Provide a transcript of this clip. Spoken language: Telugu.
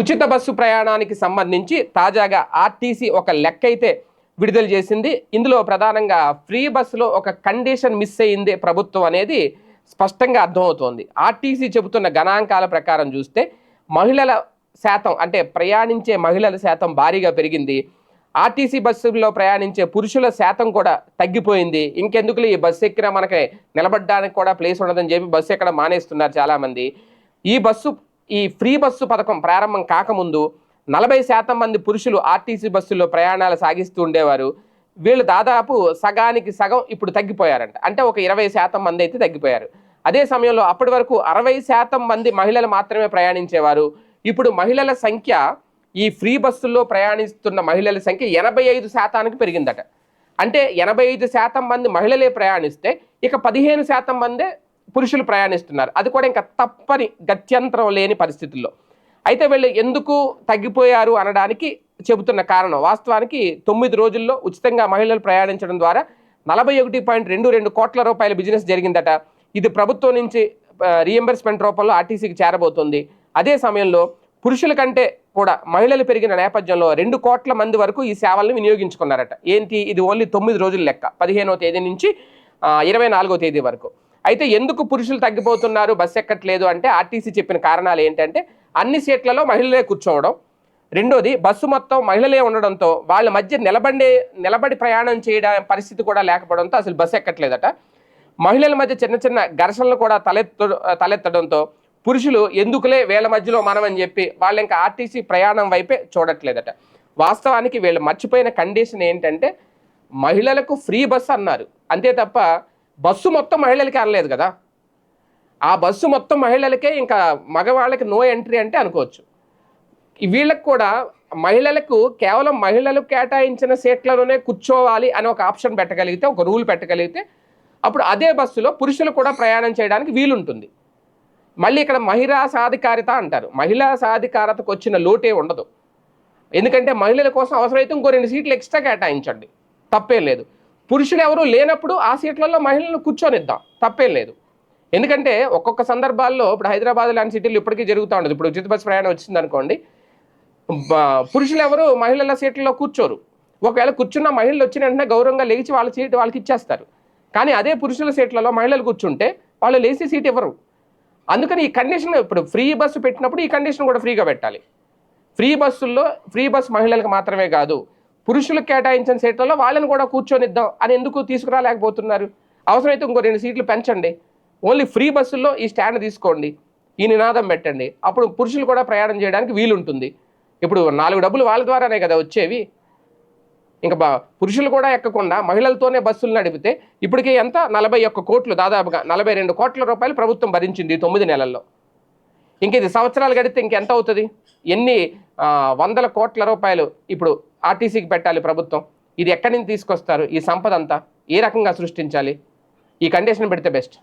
ఉచిత బస్సు ప్రయాణానికి సంబంధించి తాజాగా ఆర్టీసీ ఒక లెక్క అయితే విడుదల చేసింది. ఇందులో ప్రధానంగా ఫ్రీ బస్సులో ఒక కండిషన్ మిస్ అయింది ప్రభుత్వం అనేది స్పష్టంగా అర్థమవుతోంది. ఆర్టీసీ చెబుతున్న గణాంకాల ప్రకారం చూస్తే మహిళల శాతం అంటే ప్రయాణించే మహిళల శాతం భారీగా పెరిగింది. ఆర్టీసీ బస్సుల్లో ప్రయాణించే పురుషుల శాతం కూడా తగ్గిపోయింది. ఇంకెందుకులే ఈ బస్సు ఎక్కినా మనకి నిలబడడానికి కూడా ప్లేస్ ఉండదని చెప్పి బస్సు ఎక్కడ మానేస్తున్నారు చాలామంది. ఈ బస్సు ఈ ఫ్రీ బస్సు పథకం ప్రారంభం కాకముందు నలభై శాతం మంది పురుషులు ఆర్టీసీ బస్సుల్లో ప్రయాణాలు సాగిస్తూ ఉండేవారు. వీళ్ళు దాదాపు సగానికి సగం ఇప్పుడు తగ్గిపోయారంట. అంటే ఒక ఇరవై శాతం మంది అయితే తగ్గిపోయారు. అదే సమయంలో అప్పటి వరకు అరవై శాతం మంది మహిళలు మాత్రమే ప్రయాణించేవారు. ఇప్పుడు మహిళల సంఖ్య ఈ ఫ్రీ బస్సుల్లో ప్రయాణిస్తున్న మహిళల సంఖ్య ఎనభై ఐదు శాతానికి పెరిగిందట. అంటే ఎనభై ఐదు శాతం మంది మహిళలే ప్రయాణిస్తే ఇక పదిహేను శాతం మందే పురుషులు ప్రయాణిస్తున్నారు. అది కూడా ఇంకా తప్పని గత్యంతరం లేని పరిస్థితుల్లో. అయితే వీళ్ళు ఎందుకు తగ్గిపోయారు అనడానికి చెబుతున్న కారణం వాస్తవానికి తొమ్మిది రోజుల్లో ఉచితంగా మహిళలు ప్రయాణించడం ద్వారా నలభై ఒకటి పాయింట్ రెండు రెండు కోట్ల రూపాయల బిజినెస్ జరిగిందట. ఇది ప్రభుత్వం నుంచి రీఎంబర్స్మెంట్ రూపంలో ఆర్టీసీకి చేరబోతుంది. అదే సమయంలో పురుషుల కంటే కూడా మహిళలు పెరిగిన నేపథ్యంలో రెండు కోట్ల మంది వరకు ఈ సేవలను వినియోగించుకున్నారట. ఏంటి? ఇది ఓన్లీ తొమ్మిది రోజుల లెక్క. పదిహేనవ తేదీ నుంచి ఇరవై నాలుగో తేదీ వరకు. అయితే ఎందుకు పురుషులు తగ్గిపోతున్నారు? బస్ ఎక్కట్లేదు అంటే ఆర్టీసీ చెప్పిన కారణాలు ఏంటంటే అన్ని సీట్లలో మహిళలే కూర్చోవడం. రెండోది బస్సు మొత్తం మహిళలే ఉండడంతో వాళ్ళ మధ్య నిలబడే నిలబడి ప్రయాణం చేయడం పరిస్థితి కూడా లేకపోవడంతో అసలు బస్సు ఎక్కట్లేదట. మహిళల మధ్య చిన్న చిన్న ఘర్షణలు కూడా తలెత్త తలెత్తడంతో పురుషులు ఎందుకులే వీళ్ళ మధ్యలో మనం అని చెప్పి వాళ్ళు ఇంకా ఆర్టీసీ ప్రయాణం వైపే చూడట్లేదట. వాస్తవానికి వీళ్ళు మర్చిపోయిన కండిషన్ ఏంటంటే మహిళలకు ఫ్రీ బస్సు అన్నారు. అంతే తప్ప బస్సు మొత్తం మహిళలకి అనలేదు కదా. ఆ బస్సు మొత్తం మహిళలకే ఇంకా మగవాళ్ళకి నో ఎంట్రీ అంటే అనుకోవచ్చు. వీళ్ళకి కూడా మహిళలకు కేవలం మహిళలు కేటాయించిన సీట్లలోనే కూర్చోవాలి అని ఒక ఆప్షన్ పెట్టగలిగితే ఒక రూల్ పెట్టగలిగితే అప్పుడు అదే బస్సులో పురుషులు కూడా ప్రయాణం చేయడానికి వీలుంటుంది. మళ్ళీ ఇక్కడ మహిళా సాధికారిత అంటారు. మహిళా సాధికారతకు వచ్చిన లోటే ఉండదు. ఎందుకంటే మహిళల కోసం అవసరమైతే ఇంకో రెండు సీట్లు ఎక్స్ట్రా కేటాయించండి. తప్పేం లేదు. పురుషులు ఎవరు లేనప్పుడు ఆ సీట్లలో మహిళలను కూర్చొనిద్దాం. తప్పేం లేదు. ఎందుకంటే ఒక్కొక్క సందర్భాల్లో ఇప్పుడు హైదరాబాద్ లాంటి సిటీలు ఇప్పటికీ జరుగుతూ ఉండదు. ఇప్పుడు ఉచిత బస్సు ప్రయాణం వచ్చింది అనుకోండి పురుషులు ఎవరు మహిళల సీట్లలో కూర్చోరు. ఒకవేళ కూర్చున్న మహిళలు వచ్చిన వెంటనే గౌరవంగా లేచి వాళ్ళ సీట్ వాళ్ళకి ఇచ్చేస్తారు. కానీ అదే పురుషుల సీట్లలో మహిళలు కూర్చుంటే వాళ్ళు లేచి సీట్ ఇవ్వరు. అందుకని ఈ కండిషన్ ఇప్పుడు ఫ్రీ బస్సు పెట్టినప్పుడు ఈ కండిషన్ కూడా ఫ్రీగా పెట్టాలి. ఫ్రీ బస్సుల్లో ఫ్రీ బస్ మహిళలకు మాత్రమే కాదు పురుషులకు కేటాయించిన సీట్లలో వాళ్ళని కూడా కూర్చొనిద్దాం అని ఎందుకు తీసుకురాలేకపోతున్నారు? అవసరమైతే ఇంకో రెండు సీట్లు పెంచండి. ఓన్లీ ఫ్రీ బస్సుల్లో ఈ స్టాండ్ తీసుకోండి. ఈ నినాదం పెట్టండి. అప్పుడు పురుషులు కూడా ప్రయాణం చేయడానికి వీలుంటుంది. ఇప్పుడు నాలుగు డబ్బులు వాళ్ళ ద్వారానే కదా వచ్చేవి. ఇంకా బా పురుషులు కూడా ఎక్కకుండా మహిళలతోనే బస్సులు నడిపితే ఇప్పటికే ఎంత? నలభై ఒక్క కోట్లు దాదాపుగా నలభై రెండు కోట్ల రూపాయలు ప్రభుత్వం భరించింది తొమ్మిది నెలల్లో. ఇంక ఇది సంవత్సరాలు గడితే ఇంకెంత అవుతుంది? ఎన్ని వందల కోట్ల రూపాయలు ఇప్పుడు ఆర్టీసీకి పెట్టాలి ప్రభుత్వం. ఇది ఎక్కడి నుంచి తీసుకొస్తారు? ఈ సంపద అంతా ఏ రకంగా సృష్టించాలి? ఈ కండిషన్ పెడితే బెస్ట్.